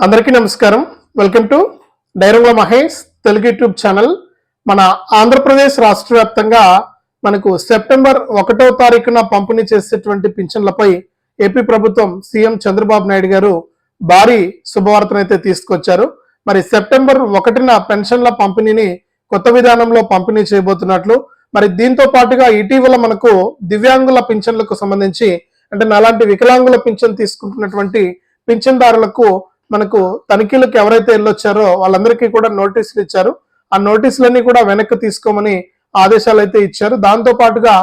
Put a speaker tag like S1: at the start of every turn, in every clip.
S1: అందరికీ నమస్కారం. Welcome to డైరంగ మహేష్ తెలుగు యూట్యూబ్ ఛానల్. మన ఆంధ్రప్రదేశ్ రాష్ట్ర వ్యాప్తంగా మనకు సెప్టెంబర్ ఒకటో తారీఖున పంపిణీ చేసేటువంటి పింఛన్లపై ఏపీ ప్రభుత్వం సీఎం చంద్రబాబు నాయుడు గారు భారీ శుభవార్తనైతే తీసుకొచ్చారు. మరి సెప్టెంబర్ ఒకటిన పెన్షన్ల పంపిణీని కొత్త విధానంలో పంపిణీ చేయబోతున్నట్లు మరి దీంతో పాటుగా ఇటీవల మనకు దివ్యాంగుల పింఛన్లకు సంబంధించి అంటే నాలాంటి వికలాంగుల పింఛన్ తీసుకుంటున్నటువంటి పింఛన్దారులకు మనకు తనిఖీలకు ఎవరైతే వెళ్ళొచ్చారో వాళ్ళందరికీ కూడా నోటీసులు ఇచ్చారు. ఆ నోటీసులన్నీ కూడా వెనక్కి తీసుకోమని ఆదేశాలు అయితే ఇచ్చారు. దాంతో పాటుగా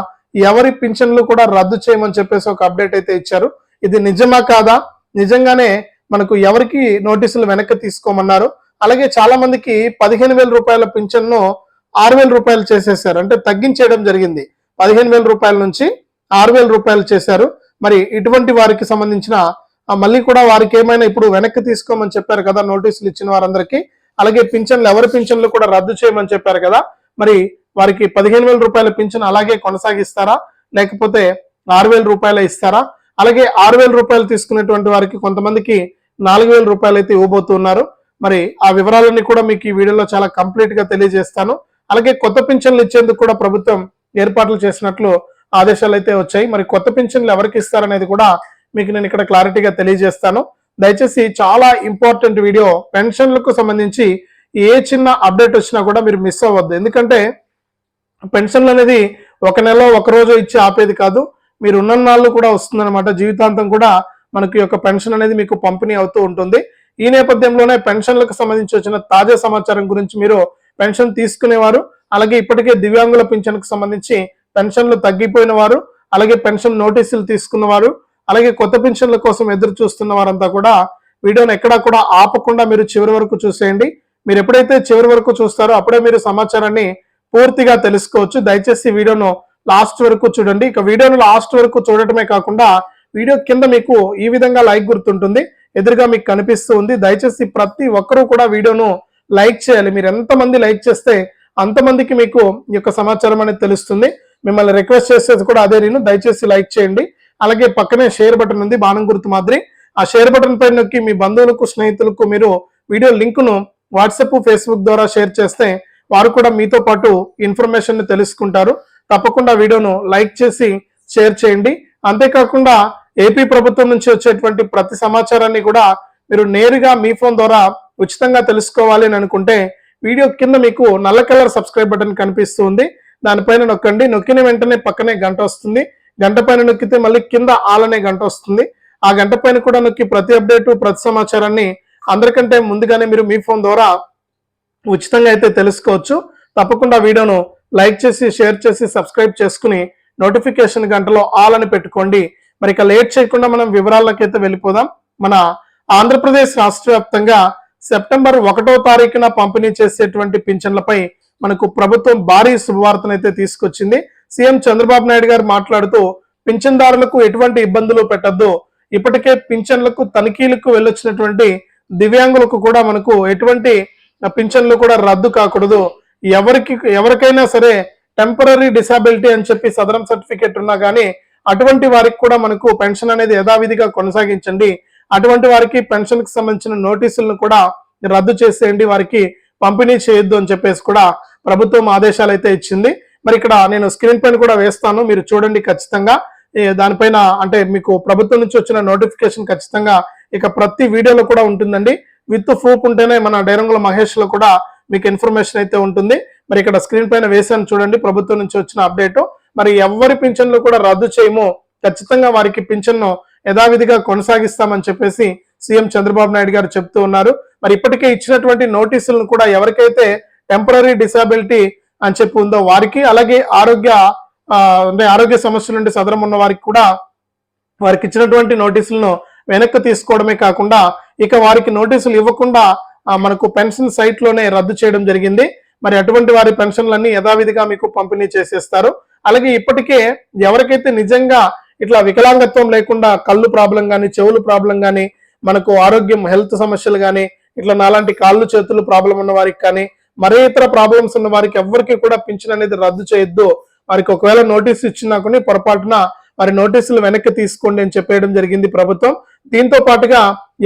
S1: ఎవరి పింఛన్లు కూడా రద్దు చేయమని చెప్పేసి ఒక అప్డేట్ అయితే ఇచ్చారు. ఇది నిజమా కాదా? నిజంగానే మనకు ఎవరికి నోటీసులు వెనక్కి తీసుకోమన్నారు? అలాగే చాలా మందికి పదిహేను వేల రూపాయల పింఛన్ను ఆరు వేల రూపాయలు చేసేసారు. అంటే తగ్గించేయడం జరిగింది. పదిహేను వేల రూపాయల నుంచి ఆరు వేల రూపాయలు చేశారు. మరి ఇటువంటి వారికి సంబంధించిన మళ్ళీ కూడా వారికి ఏమైనా ఇప్పుడు వెనక్కి తీసుకోమని చెప్పారు కదా నోటీసులు ఇచ్చిన వారందరికీ. అలాగే పింఛన్లు ఎవరి పింఛన్లు కూడా రద్దు చేయమని చెప్పారు కదా మరి వారికి పదిహేను వేల రూపాయల పింఛన్ అలాగే కొనసాగిస్తారా? లేకపోతే ఆరు వేల రూపాయలు ఇస్తారా? అలాగే ఆరు వేల రూపాయలు తీసుకునేటువంటి వారికి కొంతమందికి నాలుగు వేల రూపాయలు అయితే ఇవ్వబోతున్నారు మరి ఆ వివరాలన్నీ కూడా మీకు ఈ వీడియోలో చాలా కంప్లీట్గా తెలియజేస్తాను. అలాగే కొత్త పింఛన్లు ఇచ్చేందుకు కూడా ప్రభుత్వం ఏర్పాట్లు చేసినట్లు ఆదేశాలు అయితే వచ్చాయి. మరి కొత్త పింఛన్లు ఎవరికి ఇస్తారనేది కూడా మీకు నేను ఇక్కడ క్లారిటీగా తెలియజేస్తాను. దయచేసి చాలా ఇంపార్టెంట్ వీడియో. పెన్షన్లకు సంబంధించి ఏ చిన్న అప్డేట్ వచ్చినా కూడా మీరు మిస్ అవ్వద్దు. ఎందుకంటే పెన్షన్లు అనేది ఒక నెల ఒక రోజు ఇచ్చి ఆపేది కాదు. మీరు ఉన్న నాళ్ళు కూడా వస్తుందన్నమాట. జీవితాంతం కూడా మనకి యొక్క పెన్షన్ అనేది మీకు పంపిణీ అవుతూ ఉంటుంది. ఈ నేపథ్యంలోనే పెన్షన్లకు సంబంధించి వచ్చిన తాజా సమాచారం గురించి మీరు పెన్షన్ తీసుకునేవారు. అలాగే ఇప్పటికే దివ్యాంగుల పింఛన్కు సంబంధించి పెన్షన్లు తగ్గిపోయిన వారు. అలాగే పెన్షన్ నోటీసులు తీసుకున్నవారు. అలాగే కొత్త పెన్షన్ల కోసం ఎదురు చూస్తున్న వారంతా కూడా వీడియోని ఎక్కడా కూడా ఆపకుండా మీరు చివరి వరకు చూసేయండి. మీరు ఎప్పుడైతే చివరి వరకు చూస్తారో అప్పుడే మీరు సమాచారాన్ని పూర్తిగా తెలుసుకోవచ్చు. దయచేసి వీడియోను లాస్ట్ వరకు చూడండి. ఇక వీడియోను లాస్ట్ వరకు చూడటమే కాకుండా వీడియో కింద మీకు ఈ విధంగా లైక్ గుర్తుంటుంది. ఎదురుగా మీకు కనిపిస్తూ ఉంది. దయచేసి ప్రతి ఒక్కరూ కూడా వీడియోను లైక్ చేయాలి. మీరు ఎంతమంది లైక్ చేస్తే అంతమందికి మీకు ఈ యొక్క సమాచారం అనేది తెలుస్తుంది. మిమ్మల్ని రిక్వెస్ట్ చేసేది కూడా అదే నేను. దయచేసి లైక్ చేయండి. అలాగే పక్కనే షేర్ బటన్ ఉంది బాణం గుర్తు మాదిరి. ఆ షేర్ బటన్ పై నొక్కి మీ బంధువులకు స్నేహితులకు మీరు వీడియో లింకును వాట్సాప్ ఫేస్బుక్ ద్వారా షేర్ చేస్తే వారు కూడా మీతో పాటు ఇన్ఫర్మేషన్ తెలుసుకుంటారు. తప్పకుండా వీడియోను లైక్ చేసి షేర్ చేయండి. అంతేకాకుండా ఏపీ ప్రభుత్వం నుంచి వచ్చేటువంటి ప్రతి సమాచారాన్ని కూడా మీరు నేరుగా మీ ఫోన్ ద్వారా ఉచితంగా తెలుసుకోవాలి అని అనుకుంటే వీడియో కింద మీకు నల్ల కలర్ సబ్స్క్రైబ్ బటన్ కనిపిస్తుంది. దానిపైన నొక్కండి. నొక్కిన వెంటనే పక్కనే గంట వస్తుంది. గంట పైన నొక్కితే మళ్ళీ కింద ఆల్ అనే గంట వస్తుంది. ఆ గంట పైన కూడా నొక్కి ప్రతి అప్డేటు ప్రతి సమాచారాన్ని అందరికంటే ముందుగానే మీరు మీ ఫోన్ ద్వారా ఉచితంగా అయితే తెలుసుకోవచ్చు. తప్పకుండా వీడియోను లైక్ చేసి షేర్ చేసి సబ్స్క్రైబ్ చేసుకుని నోటిఫికేషన్ గంటలో ఆల్ అని పెట్టుకోండి. మరి ఇక లేట్ చేయకుండా మనం వివరాలకైతే వెళ్ళిపోదాం. మన ఆంధ్రప్రదేశ్ రాష్ట్ర వ్యాప్తంగా సెప్టెంబర్ ఒకటో తారీఖున పంపిణీ చేసేటువంటి పింఛన్లపై మనకు ప్రభుత్వం భారీ శుభవార్తనైతే తీసుకొచ్చింది. సీఎం చంద్రబాబు నాయుడు గారు మాట్లాడుతూ పింఛన్దారులకు ఎటువంటి ఇబ్బందులు పెట్టద్దు. ఇప్పటికే పింఛన్లకు తనిఖీలకు వెళ్ళొచ్చినటువంటి దివ్యాంగులకు కూడా మనకు ఎటువంటి పింఛన్లు కూడా రద్దు కాకూడదు. ఎవరికి ఎవరికైనా సరే టెంపరీ డిసాబిలిటీ అని చెప్పి సదరం సర్టిఫికేట్ ఉన్నా కానీ అటువంటి వారికి కూడా మనకు పెన్షన్ అనేది యథావిధిగా కొనసాగించండి. అటువంటి వారికి పెన్షన్కి సంబంధించిన నోటీసులను కూడా రద్దు చేసేయండి. వారికి పంపిణీ చేయొద్దు అని చెప్పేసి కూడా ప్రభుత్వం ఆదేశాలు అయితే ఇచ్చింది. మరి ఇక్కడ నేను స్క్రీన్ పైన కూడా వేస్తాను. మీరు చూడండి ఖచ్చితంగా. దానిపైన అంటే మీకు ప్రభుత్వం నుంచి వచ్చిన నోటిఫికేషన్ ఖచ్చితంగా ఇక ప్రతి వీడియోలో కూడా ఉంటుందండి. విత్ ప్రూఫ్ ఉంటేనే మన డైరంగుల మహేష్లో కూడా మీకు ఇన్ఫర్మేషన్ అయితే ఉంటుంది. మరి ఇక్కడ స్క్రీన్ పైన వేసాను చూడండి ప్రభుత్వం నుంచి వచ్చిన అప్డేట్. మరి ఎవరి పింఛన్లు కూడా రద్దు చేయము. ఖచ్చితంగా వారికి పింఛన్ను యథావిధిగా కొనసాగిస్తామని చెప్పేసి సీఎం చంద్రబాబు నాయుడు గారు చెప్తూ ఉన్నారు. మరి ఇప్పటికే ఇచ్చినటువంటి నోటీసులను కూడా ఎవరికైతే టెంపరీ డిసాబిలిటీ అని చెప్పి ఉందో వారికి అలాగే ఆరోగ్య అంటే ఆరోగ్య సమస్యల నుండి సదరం ఉన్న వారికి కూడా వారికి ఇచ్చినటువంటి నోటీసులను వెనక్కి తీసుకోవడమే కాకుండా ఇక వారికి నోటీసులు ఇవ్వకుండా మనకు పెన్షన్ సైట్లోనే రద్దు చేయడం జరిగింది. మరి అటువంటి వారి పెన్షన్లన్నీ యథావిధిగా మీకు పంపిణీ చేసేస్తారు. అలాగే ఇప్పటికే ఎవరికైతే నిజంగా ఇట్లా వికలాంగత్వం లేకుండా కళ్ళు ప్రాబ్లం కానీ చెవులు ప్రాబ్లం కానీ మనకు ఆరోగ్యం హెల్త్ సమస్యలు కానీ ఇట్లా నాలాంటి కాళ్ళు చేతులు ప్రాబ్లం ఉన్న వారికి కానీ మరే ఇతర ప్రాబ్లమ్స్ ఉన్న వారికి ఎవరికి కూడా పింఛన్ అనేది రద్దు చేయొద్దు. వారికి ఒకవేళ నోటీస్ ఇచ్చినా కొన్ని పొరపాటున వారి నోటీసులు వెనక్కి తీసుకోండి అని చెప్పేయడం జరిగింది ప్రభుత్వం. దీంతో పాటుగా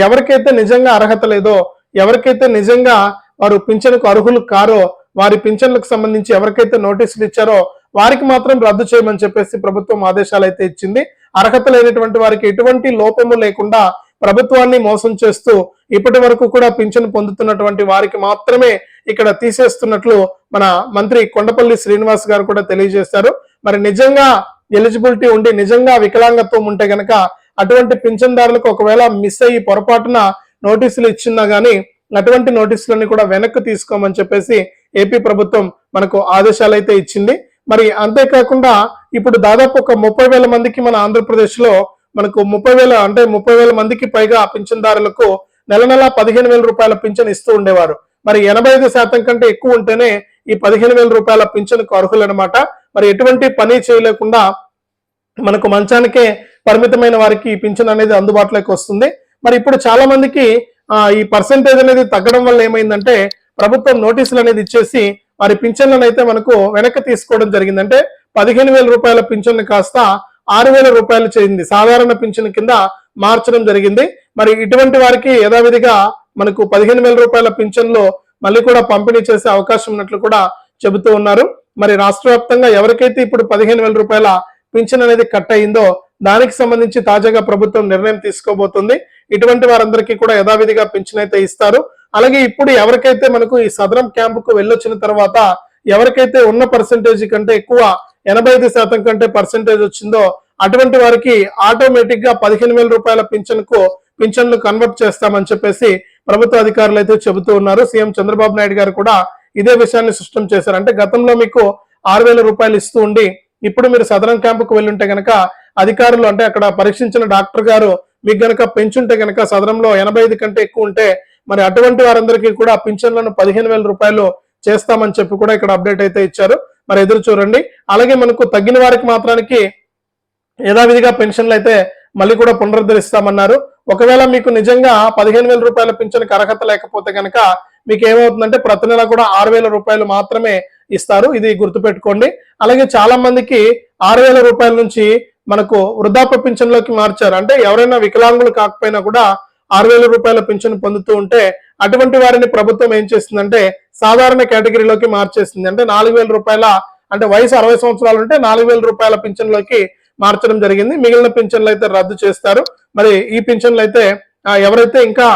S1: ఎవరికైతే నిజంగా అర్హత లేదో ఎవరికైతే నిజంగా వారు పింఛన్కు అర్హులు కారో వారి పింఛన్లకు సంబంధించి ఎవరికైతే నోటీసులు ఇచ్చారో వారికి మాత్రం రద్దు చేయమని చెప్పేసి ప్రభుత్వం ఆదేశాలు అయితే ఇచ్చింది. అర్హత లేనటువంటి వారికి ఎటువంటి లోపము లేకుండా ప్రభుత్వాన్ని మోసం చేస్తూ ఇప్పటి వరకు కూడా పింఛను పొందుతున్నటువంటి వారికి మాత్రమే ఇక్కడ తీసేస్తున్నట్లు మన మంత్రి కొండపల్లి శ్రీనివాస్ గారు కూడా తెలియజేశారు. మరి నిజంగా ఎలిజిబిలిటీ ఉండి నిజంగా వికలాంగత్వం ఉంటే గనక అటువంటి పింఛన్దారులకు ఒకవేళ మిస్ అయ్యి పొరపాటున నోటీసులు ఇచ్చినా గానీ అటువంటి నోటీసులన్నీ కూడా వెనక్కి తీసుకోమని చెప్పేసి ఏపీ ప్రభుత్వం మనకు ఆదేశాలు అయితే ఇచ్చింది. మరి అంతేకాకుండా ఇప్పుడు దాదాపు ఒక ముప్పై వేల మందికి మన ఆంధ్రప్రదేశ్లో మనకు ముప్పై వేల అంటే ముప్పై వేల మందికి పైగా పింఛన్దారులకు నెల నెల పదిహేను వేల రూపాయల పింఛన్ ఇస్తూ ఉండేవారు. మరి ఎనభై ఐదు శాతం కంటే ఎక్కువ ఉంటేనే ఈ పదిహేను వేల రూపాయల పింఛన్కు అర్హులనమాట. మరి ఎటువంటి పని చేయలేకుండా మనకు మంచానికే పరిమితమైన వారికి ఈ పింఛన్ అనేది అందుబాటులోకి వస్తుంది. మరి ఇప్పుడు చాలా మందికి ఈ పర్సంటేజ్ అనేది తగ్గడం వల్ల ఏమైందంటే ప్రభుత్వం నోటీసులు అనేది ఇచ్చేసి వారి పింఛన్లను అయితే మనకు వెనక్కి తీసుకోవడం జరిగిందంటే పదిహేను వేల రూపాయల పింఛన్ కాస్త ఆరు వేల రూపాయలు చేరింది. సాధారణ పింఛన్ కింద మార్చడం జరిగింది. మరి ఇటువంటి వారికి యథావిధిగా మనకు పదిహేను వేల రూపాయల పింఛన్లు మళ్ళీ కూడా పంపిణీ చేసే అవకాశం ఉన్నట్లు కూడా చెబుతూ ఉన్నారు. మరి రాష్ట్ర వ్యాప్తంగా ఎవరికైతే ఇప్పుడు పదిహేను వేల రూపాయల పింఛన్ అనేది కట్ అయిందో దానికి సంబంధించి తాజాగా ప్రభుత్వం నిర్ణయం తీసుకోబోతుంది. ఇటువంటి వారందరికీ కూడా యథావిధిగా పింఛన్ అయితే ఇస్తారు. అలాగే ఇప్పుడు ఎవరికైతే మనకు ఈ సదరం క్యాంపుకు వెళ్ళొచ్చిన తర్వాత ఎవరికైతే ఉన్న పర్సంటేజ్ కంటే ఎక్కువ ఎనభై ఐదు శాతం కంటే పర్సంటేజ్ వచ్చిందో అటువంటి వారికి ఆటోమేటిక్గా పదిహేను వేల రూపాయల పింఛన్కు పింఛన్లు కన్వర్ట్ చేస్తామని చెప్పేసి ప్రభుత్వ అధికారులు అయితే చెబుతూ ఉన్నారు. సీఎం చంద్రబాబు నాయుడు గారు కూడా ఇదే విషయాన్ని స్పష్టం చేశారు. అంటే గతంలో మీకు ఆరు వేల రూపాయలు ఇస్తూ ఉండి ఇప్పుడు మీరు సదరం క్యాంపుకు వెళ్ళుంటే గనక అధికారులు అంటే అక్కడ పరీక్షించిన డాక్టర్ గారు మీకు గనక పెంచుంటే గనక సదరంలో ఎనభై ఐదు కంటే ఎక్కువ ఉంటే మరి అటువంటి వారందరికీ కూడా పింఛన్లను పదిహేను వేల రూపాయలు చేస్తామని చెప్పి కూడా ఇక్కడ అప్డేట్ అయితే ఇచ్చారు. మరి ఎదురు చూడండి. అలాగే మనకు తగ్గిన వారికి మాత్రానికి యథావిధిగా పెన్షన్లు అయితే మళ్ళీ కూడా పునరుద్ధరిస్తామన్నారు. ఒకవేళ మీకు నిజంగా పదిహేను వేల రూపాయల పింఛన్కి అర్హత లేకపోతే కనుక మీకు ఏమవుతుందంటే ప్రతి నెల కూడా ఆరు వేల రూపాయలు మాత్రమే ఇస్తారు. ఇది గుర్తుపెట్టుకోండి. అలాగే చాలా మందికి ఆరు వేల రూపాయల నుంచి మనకు వృద్ధాప్య పింఛన్లోకి మార్చారు. అంటే ఎవరైనా వికలాంగులు కాకపోయినా కూడా ఆరు వేల రూపాయల పింఛన్ పొందుతూ ఉంటే అటువంటి వారిని ప్రభుత్వం ఏం చేస్తుందంటే సాధారణ కేటగిరీలోకి మార్చేస్తుంది. అంటే నాలుగు వేల రూపాయల అంటే వయసు అరవై సంవత్సరాలు ఉంటే నాలుగు వేల రూపాయల పింఛన్లోకి మార్చడం జరిగింది. మిగిలిన పింఛన్లు అయితే రద్దు చేస్తారు. మరి ఈ పింఛన్లు అయితే ఎవరైతే ఇంకా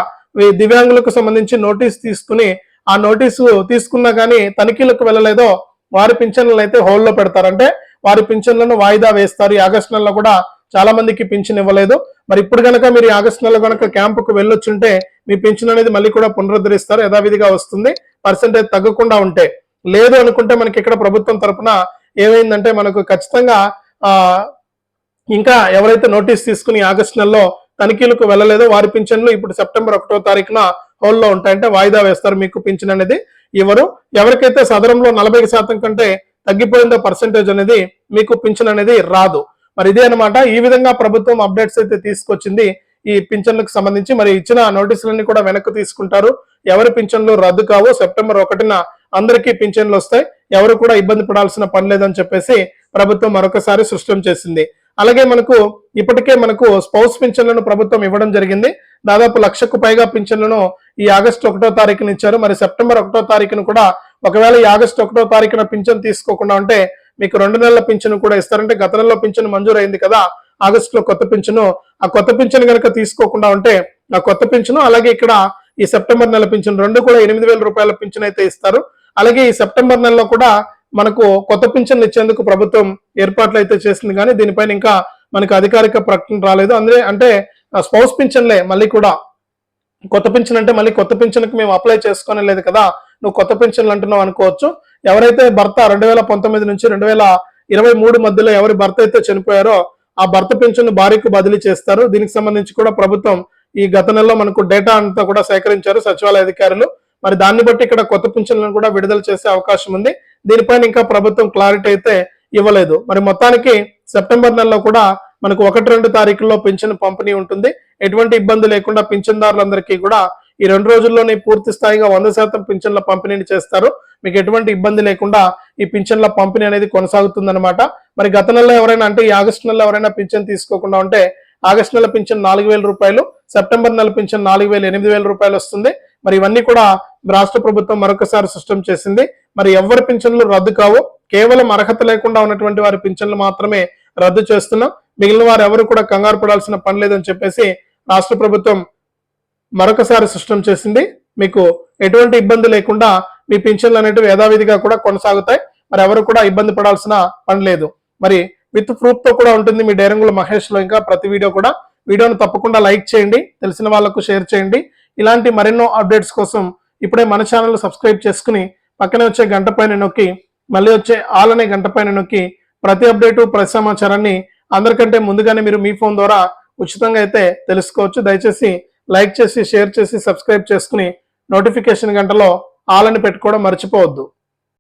S1: దివ్యాంగులకు సంబంధించి నోటీస్ తీసుకుని ఆ నోటీసు తీసుకున్నా కానీ తనిఖీలకు వెళ్ళలేదో వారి పింఛన్లను అయితే హోల్డ్లో పెడతారంటే వారి పింఛన్లను వాయిదా వేస్తారు. ఈ ఆగస్టు నెలలో కూడా చాలా మందికి పింఛన్ ఇవ్వలేదు. మరి ఇప్పుడు కనుక మీరు ఈ ఆగస్టు నెలలో కనుక క్యాంపుకు వెళ్ళొచ్చుంటే మీ పింఛన్ అనేది మళ్ళీ కూడా పునరుద్ధరిస్తారు. యథావిధిగా వస్తుంది. పర్సంటేజ్ తగ్గకుండా ఉంటే. లేదు అనుకుంటే మనకి ఇక్కడ ప్రభుత్వం తరఫున ఏమైందంటే మనకు ఖచ్చితంగా ఆ ఇంకా ఎవరైతే నోటీస్ తీసుకుని ఆగస్టు నెలలో తనిఖీలకు వెళ్ళలేదో వారి పింఛన్లు ఇప్పుడు సెప్టెంబర్ ఒకటో తారీఖున హోల్లో ఉంటాయంటే వాయిదా వేస్తారు మీకు పింఛన్ అనేది ఇవ్వరు ఎవరికైతే సదరంలో నలభై శాతం కంటే తగ్గిపోయిందో పర్సంటేజ్ అనేది మీకు పింఛన్ అనేది రాదు. మరి ఇదే అనమాట ఈ విధంగా ప్రభుత్వం అప్డేట్స్ అయితే తీసుకొచ్చింది ఈ పింఛన్లకు సంబంధించి. మరి ఇచ్చిన నోటీసులన్నీ కూడా వెనక్కి తీసుకుంటారు. ఎవరి పింఛన్లు రద్దు కావు. సెప్టెంబర్ ఒకటిన అందరికీ పింఛన్లు వస్తాయి. ఎవరు కూడా ఇబ్బంది పడాల్సిన పని లేదని చెప్పేసి ప్రభుత్వం మరొకసారి స్పష్టం చేసింది. అలాగే మనకు ఇప్పటికే మనకు స్పౌస్ పింఛన్లను ప్రభుత్వం ఇవ్వడం జరిగింది. దాదాపు లక్షకు పైగా పింఛన్లను ఈ ఆగస్టు ఒకటో తారీఖున ఇచ్చారు. మరి సెప్టెంబర్ ఒకటో తారీఖున కూడా ఒకవేళ ఈ ఆగస్టు ఒకటో తారీఖున పింఛన్ తీసుకోకుండా ఉంటే మీకు రెండు నెలల పింఛను కూడా ఇస్తారంటే గత నెలలో పింఛను మంజూరు అయింది కదా. ఆగస్టులో కొత్త పింఛను. ఆ కొత్త పింఛను కనుక తీసుకోకుండా ఉంటే ఆ కొత్త పింఛను అలాగే ఇక్కడ ఈ సెప్టెంబర్ నెల పింఛను రెండు కూడా ఎనిమిది వేల రూపాయల పింఛను అయితే ఇస్తారు. అలాగే ఈ సెప్టెంబర్ నెలలో కూడా మనకు కొత్త పింఛన్లు ఇచ్చేందుకు ప్రభుత్వం ఏర్పాట్లు అయితే చేసింది కానీ దీనిపైన ఇంకా మనకు అధికారిక ప్రకటన రాలేదు. అందుకే అంటే స్పౌస్ పింఛన్లే మళ్ళీ కూడా. కొత్త పింఛన్ అంటే మళ్ళీ కొత్త పింఛన్కి మేము అప్లై చేసుకునే లేదు కదా నువ్వు కొత్త పింఛన్లు అంటున్నావు అనుకోవచ్చు. ఎవరైతే భర్త రెండు వేల పంతొమ్మిది నుంచి రెండు వేల ఇరవై మూడు మధ్యలో ఎవరి భర్త అయితే చనిపోయారో ఆ భర్త పింఛన్ భార్యకు బదిలీ చేస్తారు. దీనికి సంబంధించి కూడా ప్రభుత్వం ఈ గత నెలలో మనకు డేటా అంతా కూడా సేకరించారు సచివాలయ అధికారులు. మరి దాన్ని బట్టి ఇక్కడ కొత్త పింఛన్లను కూడా విడుదల చేసే అవకాశం ఉంది. దీనిపైన ఇంకా ప్రభుత్వం క్లారిటీ అయితే ఇవ్వలేదు. మరి మొత్తానికి సెప్టెంబర్ నెలలో కూడా మనకు ఒకటి రెండు తారీఖుల్లో పింఛన్ పంపిణీ ఉంటుంది. ఎటువంటి ఇబ్బంది లేకుండా పింఛన్దారులందరికీ కూడా ఈ రెండు రోజుల్లోనే పూర్తి స్థాయిగా వంద శాతం పింఛన్ల పంపిణీని చేస్తారు. మీకు ఎటువంటి ఇబ్బంది లేకుండా ఈ పింఛన్ల పంపిణీ అనేది కొనసాగుతుందన్నమాట. మరి గత నెలలో ఎవరైనా అంటే ఈ ఆగస్టు నెలలో ఎవరైనా పింఛన్ తీసుకోకుండా ఉంటే ఆగస్టు నెల పింఛన్ నాలుగు వేల రూపాయలు సెప్టెంబర్ నెల పింఛన్ నాలుగు వేల ఎనిమిది వేల రూపాయలు వస్తుంది. మరి ఇవన్నీ కూడా రాష్ట్ర ప్రభుత్వం మరొకసారి సృష్టం చేసింది. మరి ఎవరి పింఛన్లు రద్దు కావు? కేవలం అర్హత లేకుండా ఉన్నటువంటి వారి పింఛన్లు మాత్రమే రద్దు చేస్తున్నాం. మిగిలిన వారు ఎవరు కూడా కంగారు పడాల్సిన పని లేదని చెప్పేసి రాష్ట్ర ప్రభుత్వం మరొకసారి సృష్టం చేసింది. మీకు ఎటువంటి ఇబ్బంది లేకుండా మీ పింఛన్లు అనేటివి యథావిధిగా కూడా కొనసాగుతాయి. మరి ఎవరు కూడా ఇబ్బంది పడాల్సిన పని లేదు. మరి విత్ ప్రూఫ్తో కూడా ఉంటుంది మీ డైరంగుల మహేష్లో ఇంకా ప్రతి వీడియో కూడా. వీడియోను తప్పకుండా లైక్ చేయండి. తెలిసిన వాళ్ళకు షేర్ చేయండి. ఇలాంటి మరెన్నో అప్డేట్స్ కోసం ఇప్పుడే మన ఛానల్ సబ్స్క్రైబ్ చేసుకుని పక్కనే వచ్చే గంట పైన నొక్కి మళ్ళీ వచ్చే ఆల్ అనే గంట పైన నొక్కి ప్రతి అప్డేటు ప్రతి సమాచారాన్ని అందరికంటే ముందుగానే మీరు మీ ఫోన్ ద్వారా ఉచితంగా అయితే తెలుసుకోవచ్చు. దయచేసి లైక్ చేసి షేర్ చేసి సబ్స్క్రైబ్ చేసుకుని నోటిఫికేషన్ గంటలో ఆల్ అని పెట్టుకోవడం మర్చిపోవద్దు.